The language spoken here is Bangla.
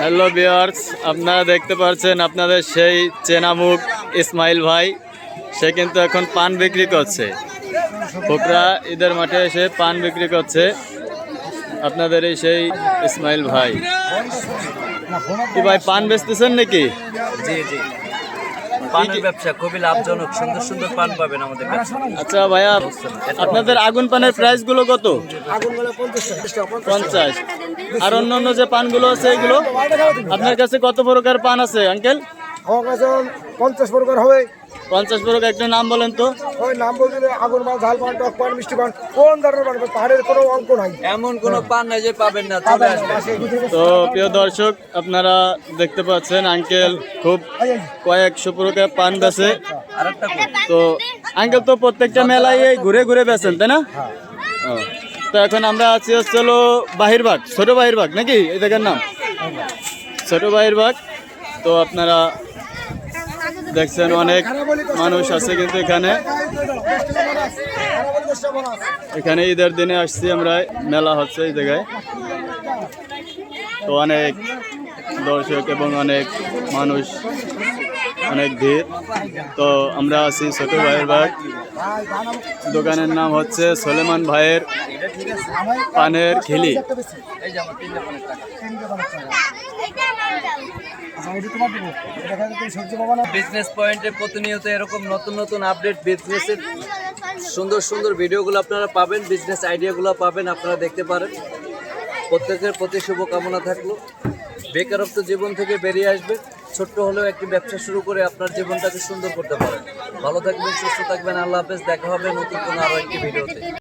হ্যালো বিয়ার্স আপনারা দেখতে পাচ্ছেন আপনাদের সেই চেনামুখ ইসমাইল ভাই। সে কিন্তু এখন পান বিক্রি করছে। ফোকরা ঈদের মাঠে এসে পান বিক্রি করছে আপনাদের এই সেই ইসমাইল ভাই। কি ভাই, পান বেচতেছেন নাকি? পানের ব্যবসা খুবই লাভজনক সুন্দর সুন্দর পান পাবেন আমাদের কাছে। আচ্ছা ভাইয়া আপনাদের আগুন পানের প্রাইসগুলো কত? পঞ্চাশ। আর অন্য অন্য যে পানগুলো আছে এগুলো? আপনার কাছে কত প্রকার পান আছে আঙ্কেল? আমার কাছে পঞ্চাশ প্রকার হবে। পঞ্চাশ প্রকার একটা নাম বলেন তো। ওই নাম বলতে আগুন পান ঝাল পান টক পান মিষ্টি পান কোন ধরনের পান পাহাড়ের কোনো অঙ্ক নাই। এমন কোন পান নাই যে পাবেন না চলে তো প্রিয় দর্শক আপনারা দেখতে পাচ্ছেন আঙ্কেল খুব কয়েকশো প্রকার পান বেছে। তো আঙ্কেল তো প্রত্যেকটা মেলায় এই ঘুরে ঘুরে বেছেন তাই না? তো এখন আমরা আছি হচ্ছে হলো বাহিরবাগ ছোট বাহিরবাগ নাকি? এই জায়গার নাম? ছোট বাহিরবাগ। তো আপনারা দেখছেন অনেক মানুষ আছে কিন্তু এখানে। এখানে ঈদের দিনে আসছি আমরা, মেলা হচ্ছে এই জায়গায়। তো অনেক দর্শক এবং অনেক মানুষ অনেক ভিড়। তো আমরা আছি ছোট ভাইয়ের বাগ। দোকানের নাম হচ্ছে সলেমান ভাইয়ের পানের খেলি। বিজনেস পয়েন্টে প্রতিনিয়ত এরকম নতুন নতুন আপডেট বিজনেসের সুন্দর সুন্দর ভিডিওগুলো আপনারা পাবেন বিজনেস আইডিয়াগুলো পাবেন, আপনারা দেখতে পারেন। প্রত্যেকের প্রতি শুভকামনা থাকল। বেকারত্ব জীবন থেকে বেরিয়ে আসবে। ছোট্ট হলেও একটি ব্যবসা শুরু করে আপনার জীবনটাকে সুন্দর করতে পারেন। ভালো থাকবেন, সুস্থ থাকবেন। আল্লাহ হাফেজ। দেখা হবে নতুন কোনো আরও একটি ভিডিওতে।